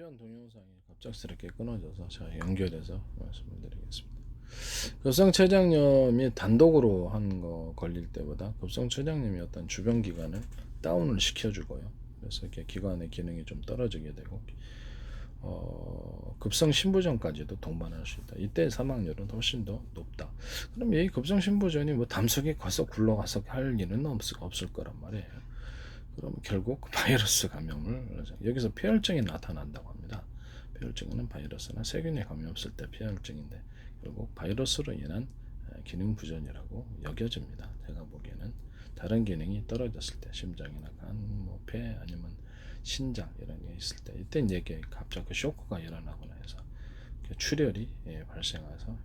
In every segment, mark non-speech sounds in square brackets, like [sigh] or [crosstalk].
필요한 동영상이 갑작스럽게 끊어져서 제가 연결해서 말씀을 드리겠습니다. 급성 췌장염이 단독으로 한 거 걸릴 때보다 급성 췌장염이 어떤 주변 기관을 다운을 시켜주고요. 그래서 이렇게 기관의 기능이 좀 떨어지게 되고 어, 급성 신부전까지도 동반할 수 있다. 이때 사망률은 훨씬 더 높다. 그럼 이 급성 신부전이 뭐 담석에 가서 굴러가서 할 일은 없을, 없을 거란 말이에요. 그럼 결국 [laughs] 바이러스 감염을 여기서 폐혈증이 나타난다고 합니다. 폐혈증은 바이러스나 세균에 감염 없을 때 폐혈증인데 결국 바이러스로 인한 기능 부전이라고 여겨집니다. 제가 보기에는 다른 기능이 떨어졌을 때 심장이나 간, 뭐 폐 아니면 신장 이런 게 있을 때 이때 이게 갑자기 쇼크가 일어나거나 해서 출혈이 예, 발생해서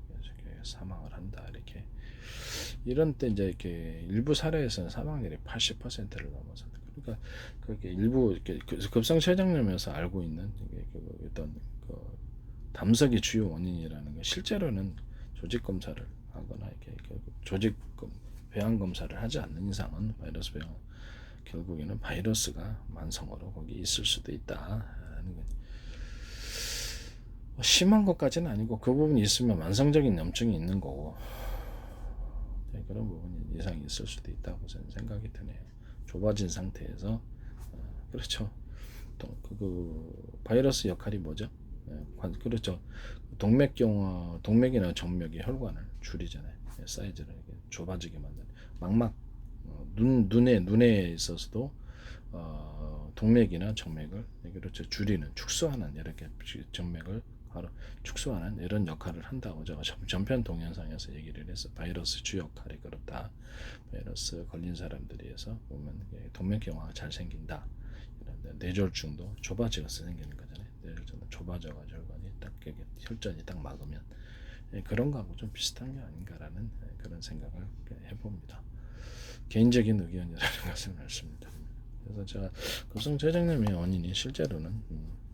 사망을 한다 이렇게 이런 때 이제 이렇게 일부 사례에서는 사망률이 80%를 넘어서 그러니까 그게 일부 이렇게 급성 췌장염에서 알고 있는 이게 그 어떤 그 담석이 주요 원인이라는 게 실제로는 조직 검사를 하거나 이렇게 조직 배양 검사를 하지 않는 이상은 바이러스 배양 결국에는 바이러스가 만성으로 거기 있을 수도 있다 하는 거죠. 뭐 심한 것까지는 아니고 그 부분이 있으면 만성적인 염증이 있는 거고 네, 그런 부분이 이상이 있을 수도 있다고 저는 생각이 드네요. 좁아진 상태에서 어, 그렇죠. 또 그, 그 바이러스 역할이 뭐죠? 예, 그렇죠. 동맥경화, 동맥이나 정맥이 혈관을 줄이잖아요. 예, 사이즈를 좁아지게 만드는 망막 어, 눈 눈에 눈에 있어서도 어, 동맥이나 정맥을 그렇죠 줄이는 축소하는 이렇게 정맥을 바로 축소하는 이런 역할을 한다고 제가 전편 동영상에서 얘기를 해서 바이러스 주 역할이 그렇다. 바이러스 걸린 사람들이에서 보면 동맥경화가 잘 생긴다. 이런 뇌졸중도 좁아져서 생기는 거잖아요. 뇌졸중도 좁아져가지고 혈관이 딱 혈전이 딱 막으면 예, 그런 거하고 좀 비슷한 게 아닌가라는 예, 그런 생각을 해봅니다. 개인적인 의견이라는 [laughs] 것을 말씀드립니다. 그래서 제가 급성 췌장염의 원인이 실제로는 음,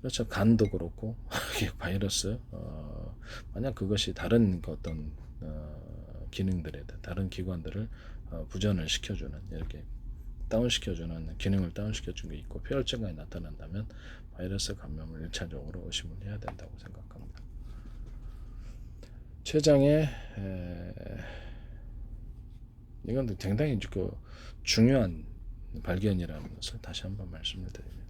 그렇죠 간도 그렇고 [laughs] 바이러스 어, 만약 그것이 다른 그 어떤 어, 기능들에 다른 기관들을 어, 부전을 시켜주는 이렇게 다운시켜주는 기능을 다운시켜준 게 있고 폐혈증이 나타난다면 바이러스 감염을 1차적으로 의심을 해야 된다고 생각합니다. 췌장의 에, 이건 굉장히 그 중요한 발견이라는 것을 다시 한번 말씀을 드립니다.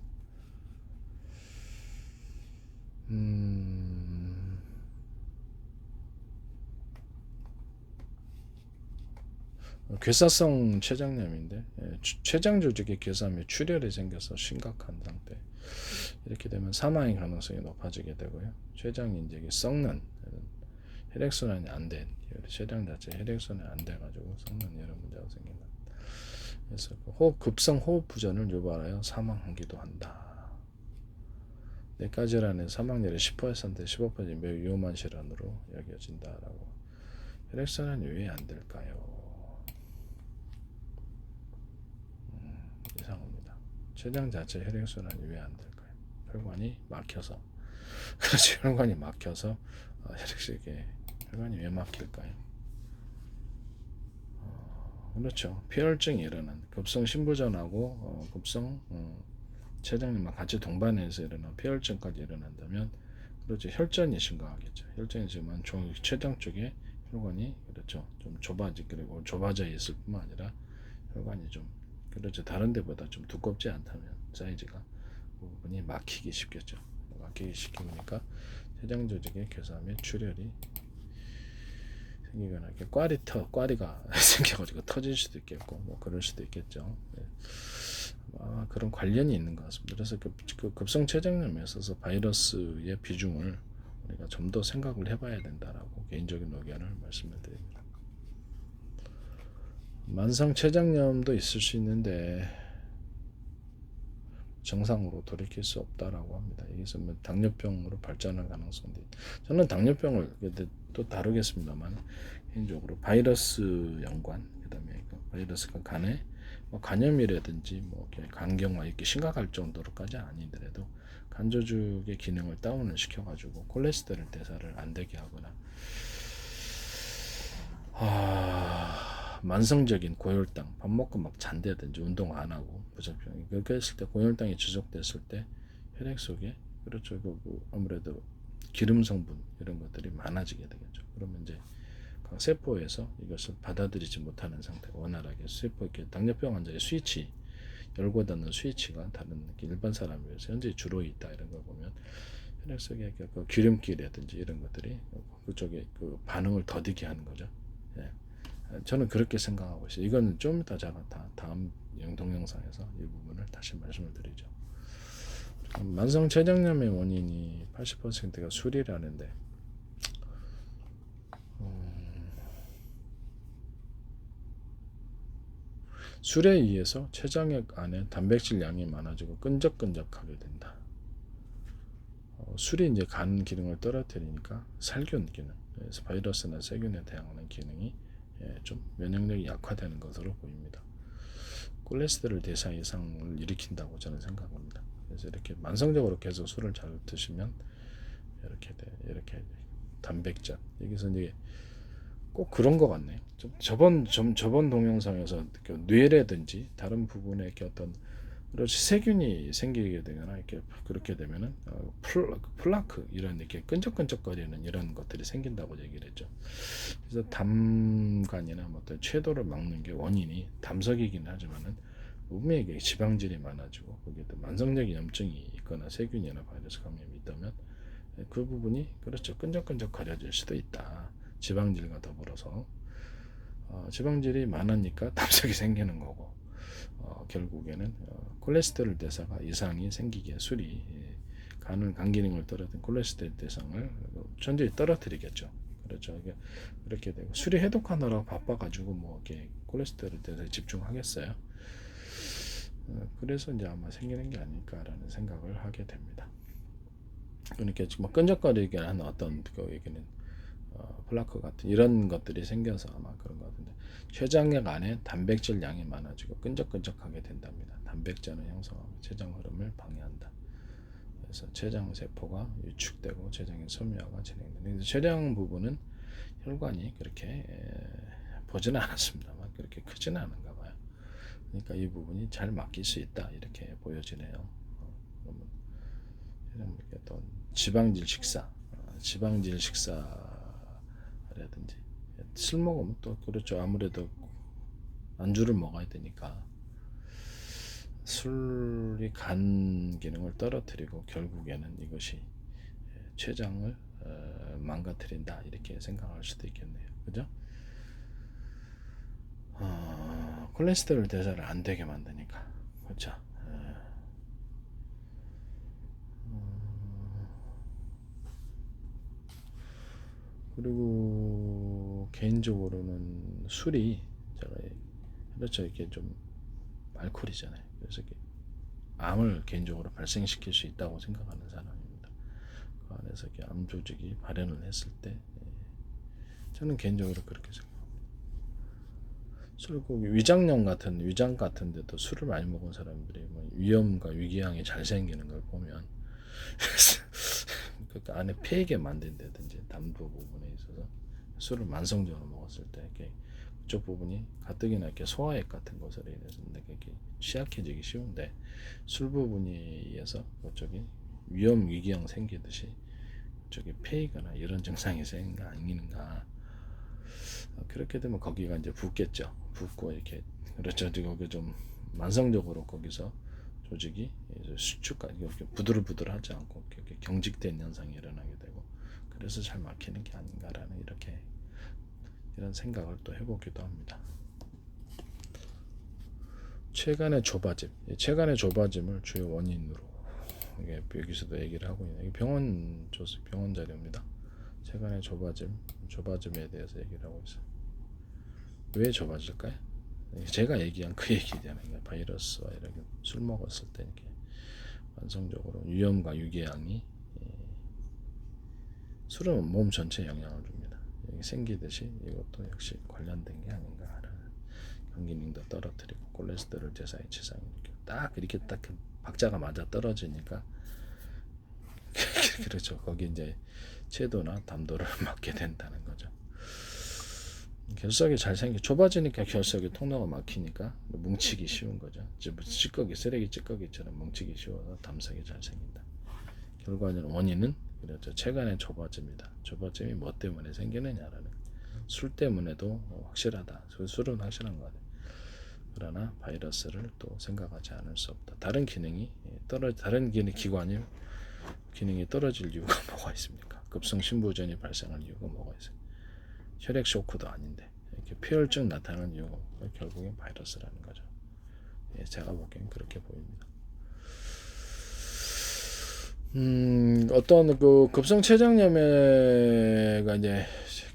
음, 괴사성 췌장염인데 예, 췌장 조직의 괴사에 출혈이 생겨서 심각한 상태 이렇게 되면 사망의 가능성이 높아지게 되고요. 췌장이 이제 썩는 혈액순환이 안 된, 췌장 자체 혈액순환이 안 돼가지고 썩는 이런 문제가 생긴다. 그래서 그 호흡, 급성 호흡 부전을 유발하여 사망하기도 한다. 뇌까 질환의 사망률이 10% 15% 매우 위험한 질환으로 여겨진다라고. 혈액순환이 왜 안 될까요? 음, 이상합니다. 췌장 자체 혈액순환이 왜 안 될까요? 혈관이 막혀서. [laughs] 그렇지 혈관이 막혀서 어, 혈액식에 혈관이 왜 막힐까요? 어, 그렇죠. 폐혈증이 일어난 급성 신부전하고 어, 급성 어, 췌장염과 같이 동반해서 일어난 폐혈증까지 일어난다면 그렇죠. 혈전이 심각하겠죠. 혈전이 지만 췌장 쪽에 혈관이 그렇죠. 좀 좁아지 그리고 좁아져 있을 뿐만 아니라 혈관이 좀 그렇죠. 다른 데보다 좀 두껍지 않다면 사이즈가 그 부분이 막히기 쉽겠죠. 막히기 쉽으니까 췌장 조직의 괴사함에 출혈이 생기거나 이렇게 꽈리 터 꽈리가 [laughs] 생겨가지고 터질 수도 있겠고 뭐 그럴 수도 있겠죠. 네. 아, 그런 관련이 있는 것 같습니다. 그래서 그, 그 급성 췌장염에 있어서 바이러스의 비중을 우리가 좀 더 생각을 해봐야 된다라고 개인적인 의견을 말씀을 드립니다. 만성 췌장염도 있을 수 있는데 정상으로 돌이킬 수 없다라고 합니다. 이게서 뭐 당뇨병으로 발전할 가능성도 있다. 저는 당뇨병을 또 다루겠습니다만 개인적으로 바이러스 연관 그다음에 그 바이러스가 간에 뭐 간염이라든지 뭐 간경화 이렇게 심각할 정도로까지 아니더라도 간조직의 기능을 다운을 시켜가지고 콜레스테롤 대사를 안 되게 하거나 아, 만성적인 고혈당 밥 먹고 막 잔다든지 운동 안 하고 부작용이 그렇게 했을 때 고혈당이 지속됐을 때 혈액 속에 그렇죠. 그, 그 아무래도 기름 성분 이런 것들이 많아지게 되겠죠. 그러면 이제 각 세포에서 이것을 받아들이지 못하는 상태가 원활하게 세포 이렇게 당뇨병 환자의 스위치 열고 닫는 스위치가 다른 일반 사람에 비해서 현재 주로 있다 이런 걸 보면 혈액 속에 그 기름기라든지 이런 것들이 그쪽에 그 반응을 더디게 하는 거죠. 예. 저는 그렇게 생각하고 있어요. 이건 좀 이따 제가 다 다음 영- 동영상에서 이 부분을 다시 말씀을 드리죠. 만성 췌장염의 원인이 80%가 술이라는데 음, 술에 의해서 췌장액 안에 단백질 양이 많아지고 끈적끈적하게 된다. 어, 술이 이제 간 기능을 떨어뜨리니까 살균 기능, 그래서 바이러스나 세균에 대항하는 기능이 예, 좀 면역력이 약화되는 것으로 보입니다. 콜레스테롤 대사 이상을 일으킨다고 저는 생각합니다. 그래서 이렇게 만성적으로 계속 술을 잘 드시면 이렇게 돼, 이렇게 단백질 여기서 이제 꼭 그런 것 같네. 좀 저번 좀 저번 동영상에서 그 뇌라든지 다른 부분에 어떤 그렇지 세균이 생기게 되거나 이렇게 그렇게 되면은 어, 플, 플라크 이런 이렇게 끈적끈적거리는 이런 것들이 생긴다고 얘기를 했죠. 그래서 담간이나 뭐 어떤 췌도를 막는 게 원인이 담석이긴 하지만은 몸에 지방질이 많아지고 거기에 또 만성적인 염증이 있거나 세균이나 바이러스 감염이 있다면 그 부분이 그렇죠 끈적끈적거려질 수도 있다. 지방질과 더불어서 어, 지방질이 많으니까 [laughs] 담석이 생기는 거고 어, 결국에는 어, 콜레스테롤 대사가 이상이 생기게 술이 예, 간을 간 기능을 떨어뜨린 콜레스테롤 대상을 천천히 떨어뜨리겠죠. 그렇죠. 이게 그렇게 되고 술이 해독하느라고 바빠가지고 뭐 이렇게 콜레스테롤 대사에 집중하겠어요. 어, 그래서 이제 아마 생기는 게 아닐까라는 생각을 하게 됩니다. 그러니까 지금 뭐 끈적거리게 하는 어떤 그 얘기는 어, 플라크 같은 이런 것들이 생겨서 아마 그런 것 같은데 췌장액 안에 단백질 양이 많아지고 끈적끈적하게 된답니다. 단백질을 형성하고 췌장 흐름을 방해한다. 그래서 췌장 세포가 위축되고 췌장의 섬유화가. 그래서 췌장 부분은 혈관이 그렇게 에, 보지는 않았습니다만 그렇게 크지는 않은가 봐요. 그러니까 이 부분이 잘 막힐 수 있다 이렇게 보여지네요. 어, 그러면 또 지방질 식사, 어, 지방질 식사 라든지 술 먹으면 또 그렇죠. 아무래도 안주를 먹어야 되니까 술이 간 기능을 떨어뜨리고 결국에는 이것이 췌장을 어, 망가뜨린다 이렇게 생각할 수도 있겠네요. 그죠? 어, 콜레스테롤 대사를 안 되게 만드니까 그렇죠. 예. 음, 그리고 개인적으로는 술이 제가 그렇죠 이렇게 좀 알코올이잖아요. 그래서 이렇게 암을 개인적으로 발생시킬 수 있다고 생각하는 사람입니다. 그 안에서 이렇게 암 조직이 발현을 했을 때 예, 저는 개인적으로 그렇게 생각합니다. 술꼭 위장염 같은 위장 같은 데도 술을 많이 먹은 사람들이 뭐 위염과 위궤양이 잘 생기는 걸 보면 [laughs] 그 안에 폐에게 만든다든지 담도 부분에 있어서 술을 만성적으로 먹었을 때 이렇게 그쪽 부분이 가뜩이나 이렇게 소화액 같은 것으로 인해서 이렇게 취약해지기 쉬운데 술 부분에 의해서 그쪽이 위염 위궤양 생기듯이 그쪽에 폐이거나 이런 증상이 생기는가. 어, 그렇게 되면 거기가 이제 붓겠죠. 붓고 이렇게 그렇죠. 거기 좀 만성적으로 거기서 조직이 수축까지 이렇게 부들부들하지 않고 이렇게 경직된 현상이 일어나게 되고 그래서 잘 막히는 게 아닌가라는 이렇게 이런 생각을 또 해보기도 합니다. 체간의 좁아짐, 이 체간의 좁아짐을 주요 원인으로 이게 여기서도 얘기를 하고 있는 이 병원 조사 병원 자료입니다. 체간의 좁아짐, 좁아짐에 대해서 얘기를 하고 있어요. 왜 좁아질까요? 제가 얘기한 그 얘기잖아요. 바이러스와 이렇게 술 먹었을 때 이렇게 만성적으로 위염과 유궤양이 예, 술은 몸 전체에 영향을 줍니다. 생기듯이 이것도 역시 관련된 게 아닌가 라는 경기능도 떨어뜨리고 콜레스테롤 대사의 지상이 이렇게 딱 이렇게 딱 박자가 맞아 떨어지니까 [laughs] 그렇죠. 거기 이제 채도나 담도를 [laughs] 맞게 된다는 거죠. 결석이 잘 생기 좁아지니까 결석이 통로가 막히니까 뭉치기 쉬운 거죠. 찌- 찌꺼기 쓰레기 찌꺼기처럼 뭉치기 쉬워서 담석이 잘 생긴다. 결과적으로 원인은 그렇죠. 체간의 좁아짐이다. 좁아짐이 뭐 때문에 생기느냐라는 술 때문에도 확실하다. 술- 술은 확실한 거 같아요. 그러나 바이러스를 또 생각하지 않을 수 없다. 다른 기능이 떨어 다른 기능 기관이 기능이 떨어질 이유가 [laughs] 뭐가 있습니까? 급성 신부전이 발생할 이유가 뭐가 있어요? 혈액 쇼크도 아닌데 이렇게 폐혈증 나타나는 이유가 결국엔 바이러스라는 거죠. 예, 제가 보기엔 그렇게 보입니다. 음, 어떤 그 급성 췌장염에가 이제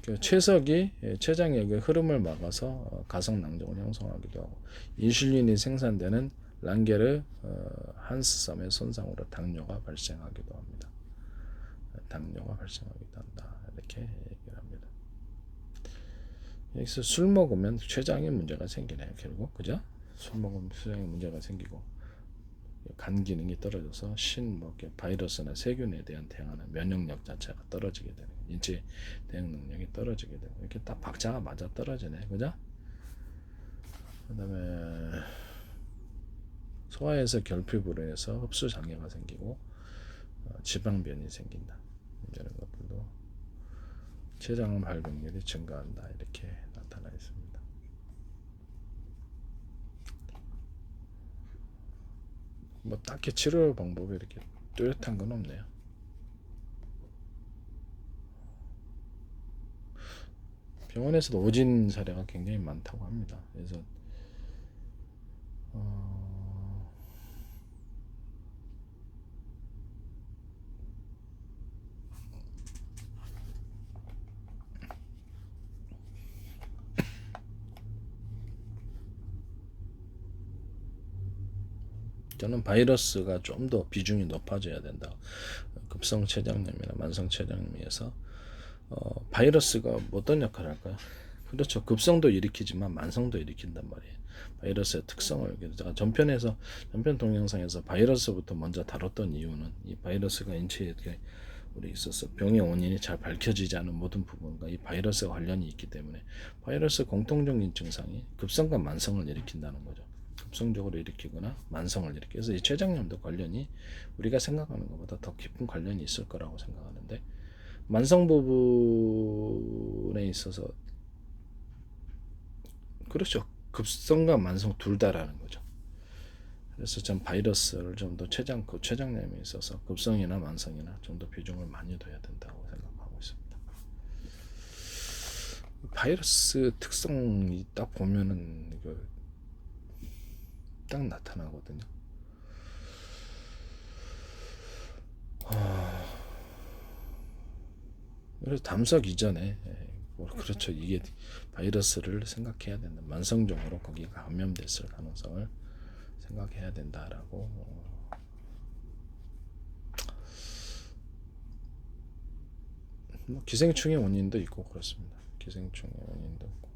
그 채석이 예, 췌장액의 흐름을 막아서 어, 가성 낭종을 형성하기도 하고 인슐린이 생산되는 랑게르 어, 한스섬의 손상으로 당뇨가 발생하기도 합니다. 당뇨가 발생하기도 한다. 이렇게. 여기서 술 먹으면 췌장에 문제가 생기네요. 결국 그죠? 술 먹으면 췌장에 문제가 생기고 간 기능이 떨어져서 신뭐 바이러스나 세균에 대한 대응하는 면역력 자체가 떨어지게 되는. 인체 대응 능력이 떨어지게 되고 이렇게 딱 박자가 맞아 떨어지네. 그죠? 그다음에 소화에서 결핍으로 해서 흡수 장애가 생기고 어, 지방변이 생긴다. 이런 것들 도 췌장 발병률이 증가한다 이렇게 나타나 있습니다. 뭐 딱히 치료 방법이 이렇게 뚜렷한 건 없네요. 병원에서도 오진 사례가 굉장히 많다고 합니다. 그래서 어, 저는 바이러스가 좀 더 비중이 높아져야 된다. 급성 췌장염이나 만성 췌장염에서 어, 바이러스가 어떤 역할을 할까요? 그렇죠. 급성도 일으키지만 만성도 일으킨단 말이에요. 바이러스의 특성을 제가 전편에서 전편 동영상에서 바이러스부터 먼저 다뤘던 이유는 이 바이러스가 인체에 우리 있어서 병의 원인이 잘 밝혀지지 않은 모든 부분과 이 바이러스와 관련이 있기 때문에 바이러스 공통적인 증상이 급성과 만성을 일으킨다는 거죠. 급성적으로 일으키거나 만성을 일으키. 그래서 이 췌장염도 관련이 우리가 생각하는 것보다 더 깊은 관련이 있을 거라고 생각하는데 만성 부분에 있어서 그렇죠. 급성과 만성 둘 다라는 거죠. 그래서 전 바이러스를 좀 더 췌장 그 췌장염에 있어서 급성이나 만성이나 좀 더 비중을 많이 둬야 된다고 생각하고 있습니다. 바이러스 특성이 딱 보면은 이거 딱 나타나거든요. 아, 그래서 담석 이전에 예, 뭐 그렇죠 이게 바이러스를 생각해야 된다. 만성적으로 거기가 감염됐을 가능성을 생각해야 된다라고. 어, 뭐 기생충의 원인도 있고 그렇습니다. 기생충의 원인도 있고.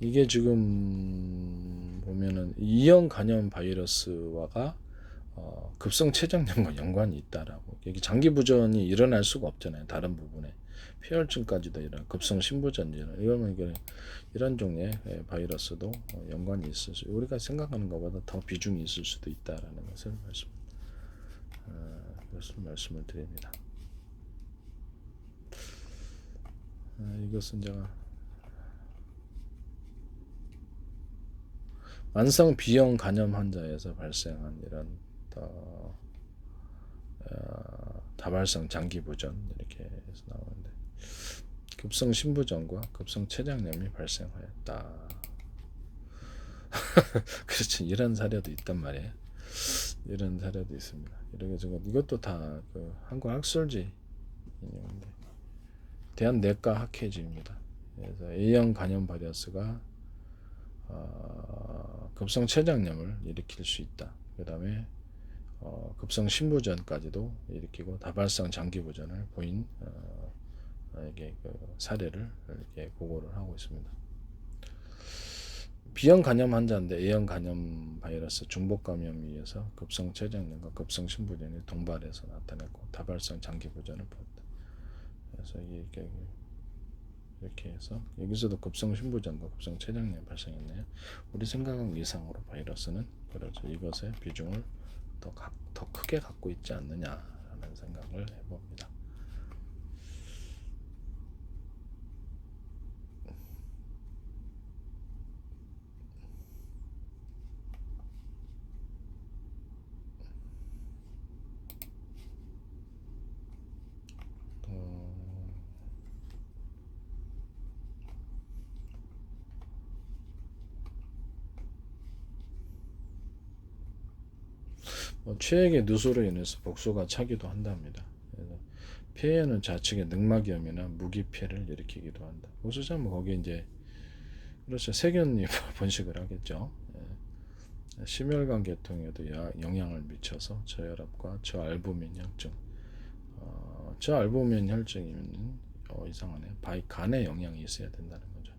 이게 지금 보면은 이형 간염 바이러스와가 어, 급성 췌장염과 연관이 있다라고. 여기 장기 부전이 일어날 수가 없잖아요. 다른 부분에 폐혈증까지도 이런 급성 신부전 이런 이게 이런 종의 예, 바이러스도 어, 연관이 있을 수. 우리가 생각하는 것보다 더 비중이 있을 수도 있다라는 것을 말씀. 어, 그것을 말씀을 드립니다. 어, 이것은 제가 만성 B형 간염 환자에서 발생한 이런 어, 어, 다발성 장기 부전 이렇게 해서 나오는데 급성 신부전과 급성 췌장염이 발생하였다. [laughs] 그렇죠. 이런 사례도 있단 말이에요. 이런 사례도 있습니다. 이렇게 저거 이것도 다 그 한국 학술지 인용인데 대한 내과 학회지입니다. 그래서 A형 간염 바이러스가 어, 급성 췌장염을 일으킬 수 있다. 그 다음에 어, 급성 신부전까지도 일으키고 다발성 장기부전을 보인 어, 이게 그 사례를 이렇게 보고를 하고 있습니다. B형 간염 환자인데 A형 간염 바이러스 중복 감염에 의해서 급성 췌장염과 급성 심부전이 동발해서 나타났고 다발성 장기 부전을 보였다. 그래서 이게 이렇게 해서 여기서도 급성 심부전과 급성 췌장염이 발생했네요. 우리 생각한 이상으로 바이러스는 그렇죠. 이것의 비중을 더, 각, 더 크게 갖고 있지 않느냐라는 생각을 해봅니다. 어, 뭐 최악의 누수로 인해서 복수가 차기도 한답니다. 폐에는 좌측에 늑막염이나 무기 폐를 일으키기도 한다. 복수자면 뭐 거기 이제 그렇죠 세균이 [laughs] 번식을 하겠죠. 예. 심혈관 계통에도 야- 영향을 미쳐서 저혈압과 저알부민 혈증, 어, 저알부민 혈증이면 어, 이상하네. 바이 간에 영향이 있어야 된다는 거죠.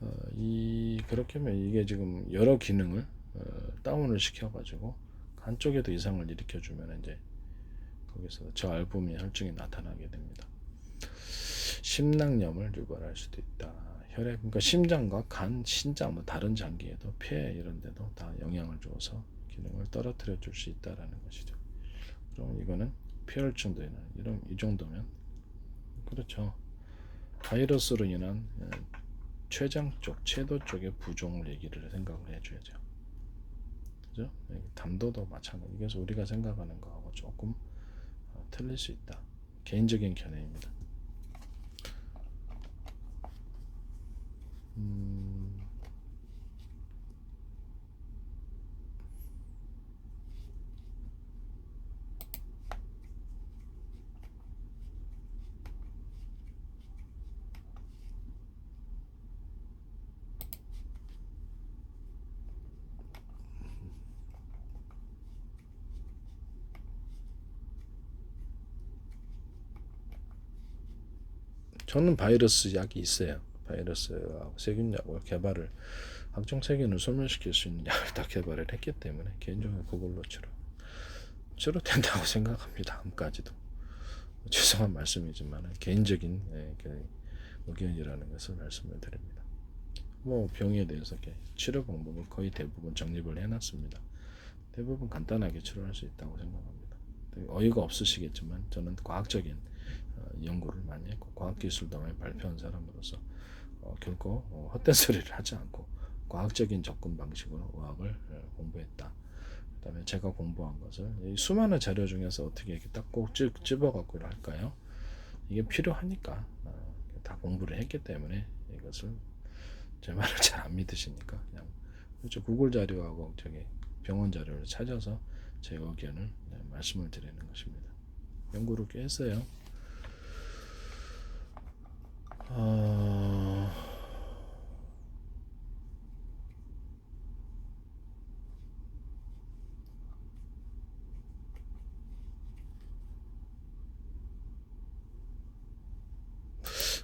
어, 이 그렇게 하면 이게 지금 여러 기능을 어, 다운을 시켜가지고 간 쪽에도 이상을 일으켜주면 이제 거기서 저 알부민 혈증이 나타나게 됩니다. 심낭염을 유발할 수도 있다. 혈액, 그러니까 심장과 간, 신장, 뭐 다른 장기에도 폐 이런 데도 다 영향을 줘서 기능을 떨어뜨려 줄 수 있다라는 것이죠. 그럼 이거는 폐혈증도 있는 이런 이 정도면 그렇죠. 바이러스로 인한 에, 췌장 쪽, 췌도 쪽의 부종을 얘기를 생각을 해줘야죠. 그죠? 담도도 마찬가지. 그래서 우리가 생각하는 거하고 조금 어, 틀릴 수 있다. 개인적인 견해입니다. 음, 저는 바이러스 약이 있어요. 바이러스하고 세균약을 개발을 각종 세균을 소멸시킬 수 있는 약을 다 개발을 했기 때문에 개인적으로 그걸로 치료 치료 된다고 [laughs] 생각합니다. 암까지도 죄송한 말씀이지만 개인적인 예, 그 의견이라는 것을 말씀을 드립니다. 뭐 병에 대해서 치료 방법을 거의 대부분 정립을 해놨습니다. 대부분 간단하게 치료할 수 있다고 생각합니다. 어이가 없으시겠지만 저는 과학적인 어, 연구를 많이 했고 과학기술도 많이 발표한 사람으로서 어, 결코 어, 헛된 [laughs] 소리를 하지 않고 과학적인 접근 방식으로 의학을 어, 공부했다. 그다음에 제가 공부한 것을 이 수많은 자료 중에서 어떻게 이렇게 딱꼭 집어 갖고 할까요? 이게 필요하니까 어, 다 공부를 했기 때문에 이것을 제 말을 잘 안 믿으시니까 그냥 그렇죠 구글 자료하고 저기 병원 자료를 찾아서 제 의견을 네, 말씀을 드리는 것입니다. 연구를 꽤 했어요. 어...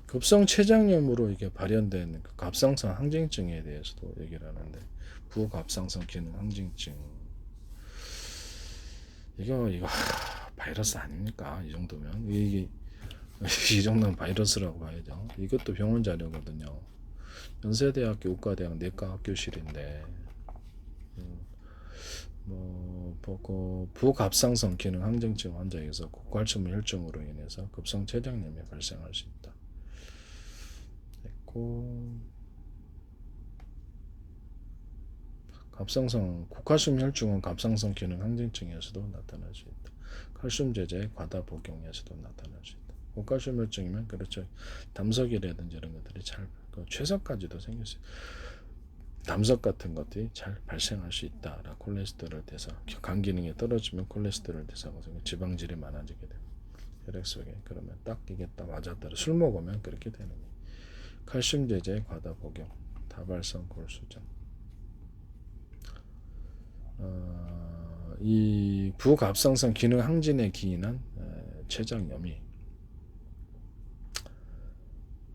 급성 췌장염으로 이게 발현된 그 갑상선 항진증에 대해서도 얘기를 하는데 부갑상선 기능 항진증 이거 이거 하, 바이러스 아닙니까? 이 정도면 이게 이 정도는 바이러스라고 봐야죠. 이것도 병원 자료거든요. 연세대학교 의과대학 내과 학교실인데 음, 뭐 보고 부갑상선 기능 항진증 환자에서 고갈수물 혈증으로 인해서 급성 췌장염이 발생할 수 있다. 됐고 갑상선 고칼슘 혈증은 갑상선 기능 항진증에서도 나타날 수 있다. 칼슘 제제 과다 복용에서도 나타날 수 있다. 고칼슘 혈증이면 그렇죠. 담석이라든지 이런 것들이 잘 그 최석까지도 생길 수 있다. 담석 같은 것들이 잘 발생할 수 있다라 콜레스테롤 대사 간 기능이 떨어지면 콜레스테롤 대사가 지방질이 많아지게 돼요 혈액 속에 그러면 딱 이게 딱 맞았더라 술 먹으면 그렇게 되는 거예요 칼슘 제제 과다 복용 다발성 골수증 어, 이 부갑상선 기능 항진에 기인한 에, 췌장염이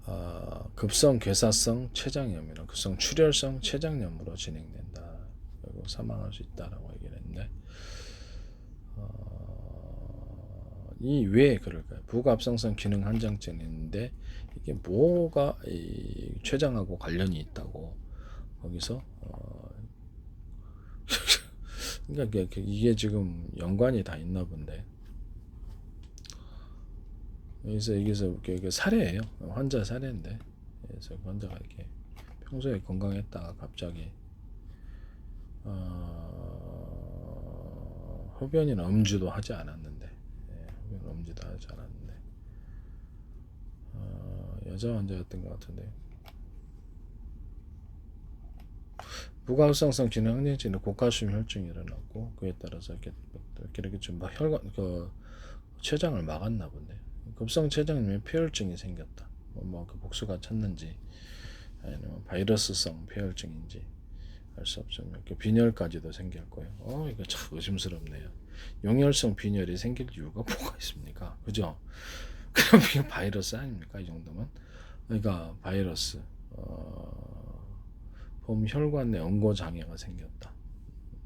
어, 급성 괴사성 췌장염이나 급성 출혈성 췌장염으로 진행된다. 그리고 사망할 수 있다라고 얘기를 했는데 어, 이왜 그럴까요? 부갑상선 기능 한장증인데 이게 뭐가 이 췌장하고 관련이 있다고 거기서 어, [laughs] 그러니까 이게 지금 연관이 다 있나 본데 여기서 여기서 이게 이게 사례예요. 환자 사례인데. 그래서 그 환자가 이렇게 평소에 건강했다가 갑자기 어, 흡연이나 음주도 하지 않았는데. 예, 흡연 음주도 하지 않았는데. 어, 여자 환자였던 것 같은데. 부가합성성 기능 항진증은 고칼슘 혈증이 일어났고 그에 따라서 이렇게 이렇게, 이렇게 좀막 혈관 그 췌장을 막았나 본데 급성 췌장염에 폐혈증이 생겼다. 뭐 그 복수가 찼는지 아니면 바이러스성 폐혈증인지 알 수 없지만 빈혈까지도 생길 거예요. 어 이거 참 의심스럽네요. 용혈성 빈혈이 생길 이유가 뭐가 있습니까? 그죠? [laughs] 그럼 이게 바이러스 아닙니까? 이 정도면 그러니까 바이러스 어, 봄 혈관 내 응고 장애가 생겼다.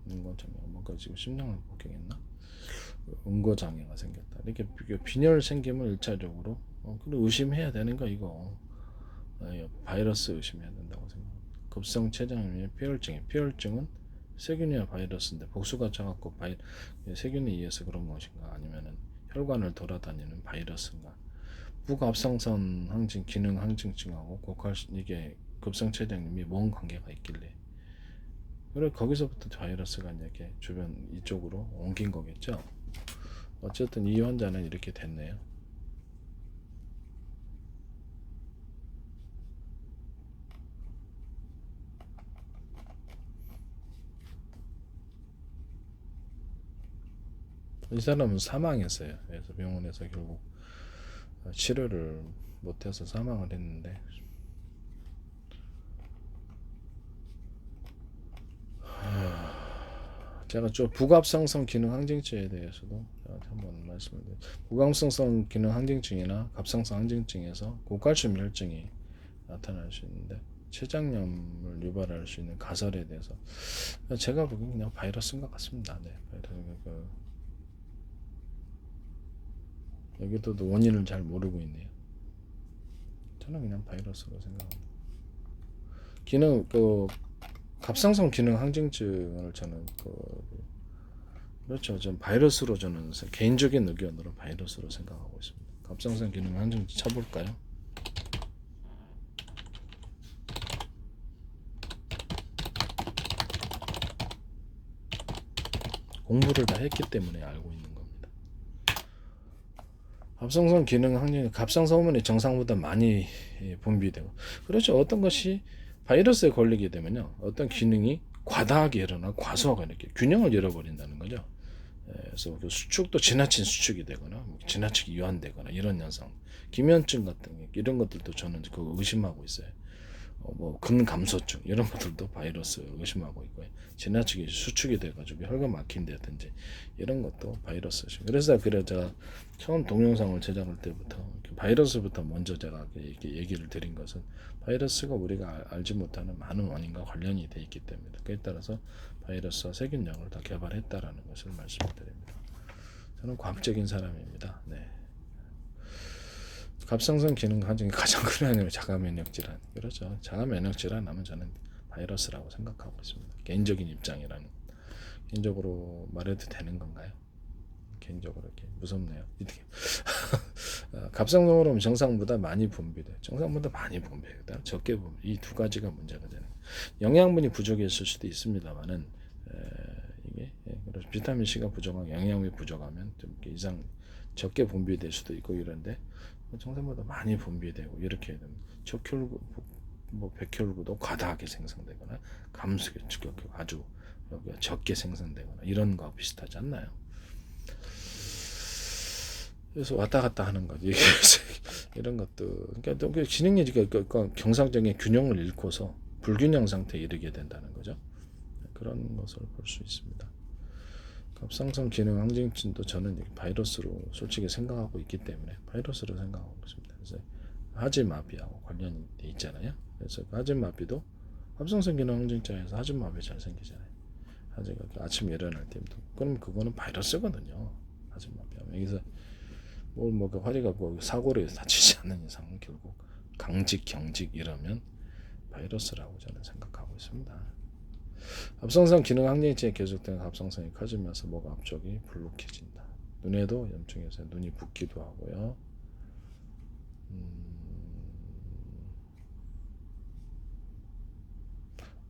응고 장애 뭔가 지금 심장을 복경했나? 응고 장애가 생겼다. 이렇게 비- 빈혈 생기면 일차적으로 어, 그래 의심해야 되는 거 이거 어, 바이러스 의심해야 된다고 생각합니다. 급성 췌장염의 폐혈증이 폐혈증은 세균이나 바이러스인데 복수가 차갖고 바이 세균에 의해서 그런 것인가 아니면은 혈관을 돌아다니는 바이러스인가 부갑상선 항진 기능 항진증하고 고칼 이게 급성 췌장염이 뭔 관계가 있길래 그래 거기서부터 바이러스가 이렇게 주변 이쪽으로 옮긴 거겠죠. 어쨌든 이 환자는 이렇게 됐네요. 이 사람은 사망했어요. 그래서 병원에서 결국 치료를 못해서 사망을 했는데 제가 좀 부갑상선 기능 항진증에 대해서도 한번 말씀을 드릴게요. 부갑상선 기능 항진증이나 갑상선 항진증에서 고칼슘 혈증이 나타날 수 있는데 췌장염을 유발할 수 있는 가설에 대해서 제가 보기엔 그냥 바이러스인 것 같습니다. 네, 바이러스 그 여기도 원인을 잘 모르고 있네요. 저는 그냥 바이러스로 생각합니다. 기능 그 갑상선 기능 항진증을 저는 그 그렇죠. 좀 바이러스로 저는 세- 개인적인 의견으로 바이러스로 생각하고 있습니다. 갑상선 기능 항진증 쳐볼까요? 공부를 다 했기 때문에 알고 있는 겁니다. 갑상선 기능 항진, 갑상선 호르몬이 정상보다 많이 예, 분비되고 그렇죠. 어떤 것이 바이러스에 걸리게 되면요, 어떤 기능이 과다하게 일어나 과소하게 이렇게 균형을 잃어버린다는 거죠. 예, 그래서 그 수축도 지나친 수축이 되거나 뭐 지나치게 유한되거나 이런 현상, 기면증 같은 게 이런 것들도 저는 그 의심하고 있어요. 어, 뭐 근감소증 이런 것들도 바이러스 의심하고 있고요. 지나치게 수축이 돼가지고 혈관 막힌다든지 이런 것도 바이러스. 그래서 그래 제가 처음 동영상을 제작할 때부터 이렇게 바이러스부터 먼저 제가 이렇게 얘기를 드린 것은 바이러스가 우리가 알- 알지 못하는 많은 원인과 관련이 돼 있기 때문에 그에 따라서 바이러스와 세균약을 다 개발했다라는 것을 말씀드립니다. 저는 과학적인 사람입니다. 네. 갑상선 기능 한증이 가장 큰 원인은 자가 면역 질환. 그렇죠. 자가 면역 질환 하면 저는 바이러스라고 생각하고 있습니다. 개인적인 입장이라는. 개인적으로 말해도 되는 건가요? 개인적으로 이렇게 무섭네요. [laughs] 어, 갑상선 호르몬 정상보다 많이 분비돼. 정상보다 많이 분비해. 그다음 적게 분비. 이두 가지가 문제가 되는. 영양분이 부족했을 수도 있습니다만은 에, 이게 예, 그래서 비타민 C가 부족하고 영양분이 부족하면 좀 이상 적게 분비될 수도 있고 이런데 정상보다 많이 분비되고 이렇게 되면 적혈구 뭐 백혈구도 과다하게 생성되거나 감수 아주 적게 생성되거나 이런 거 비슷하지 않나요? 그래서 왔다 갔다 하는 거지. [laughs] 이런 것도 그러니까 진행이 그러니까 경상적인 균형을 잃고서 불균형 상태에 이르게 된다는 거죠. 그런 것을 볼 수 있습니다. 갑상선 기능 항진증도 저는 바이러스로 솔직히 생각하고 있기 때문에 바이러스로 생각하고 있습니다. 그래서 하지마비하고 관련이 돼 있잖아요. 그래서 그 하지마비도 합성성 기능 항진증에서 하지마비 잘 생기잖아요. 하지가 그 아침에 일어날 때부터 그럼 그거는 바이러스거든요. 하지마비 하면 여기서 뭐뭐그 화리가 뭐 사고를 다치지 않는 이상은 결국 강직 경직 이러면 바이러스라고 저는 생각하고 있습니다. 합성성 기능 항진증에 계속되는 합성성이 커지면서 목 앞쪽이 불룩해진다. 눈에도 있어요. 눈이 붓기도 하고요.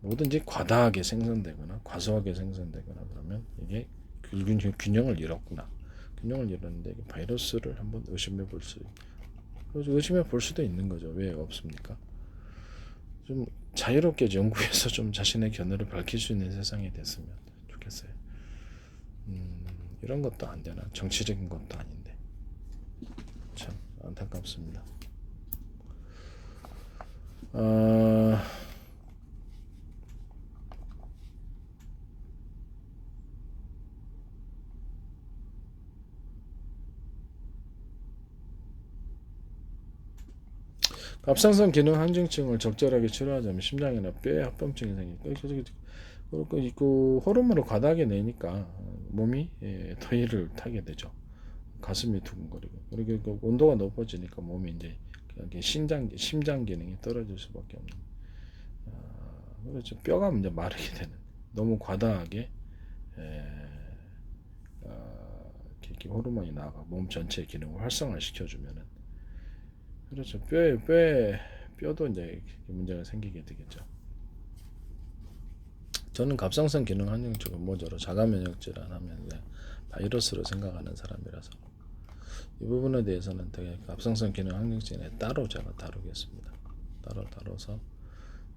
뭐든지 과다하게 생산되거나 과소하게 생산되거나 그러면 이게 균- 균형을 잃었구나. 균형을 잃었는데 바이러스를 한번 의심해 볼 수, 의심해 볼 수도 있는 거죠. 왜 없습니까? 좀 자유롭게 연구해서 좀 자신의 견해를 밝힐 수 있는 세상이 됐으면 좋겠어요. 음, 이런 것도 안 되나? 정치적인 것도 아닌데 참 안타깝습니다. 어, 갑상선 기능 항진증을 적절하게 치료하자면 심장이나 뼈에 합병증이 생기고 그리고 그 호르몬을 과다하게 내니까 몸이 예, 더위를 타게 되죠. 가슴이 두근거리고 그리고 그 온도가 높아지니까 몸이 이제 이게 심장 심장 기능이 떨어질 수밖에 없는. 아, 그렇죠. 뼈가 이제 마르게 되는. 너무 과다하게 에, 아, 이렇게 호르몬이 나가 몸 전체 기능을 활성화 시켜주면은 그렇죠. 뼈에 뼈에 뼈도 이제 문제가 생기게 되겠죠. 저는 갑상선 기능 항진증을 모조로 자가 면역 질환 하면 이제 바이러스로 생각하는 사람이라서 이 부분에 대해서는 되게 갑상선 기능 항진증에 따로 제가 다루겠습니다. 따로 다뤄서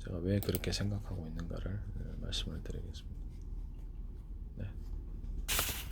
제가 왜 그렇게 생각하고 있는가를 말씀을 드리겠습니다.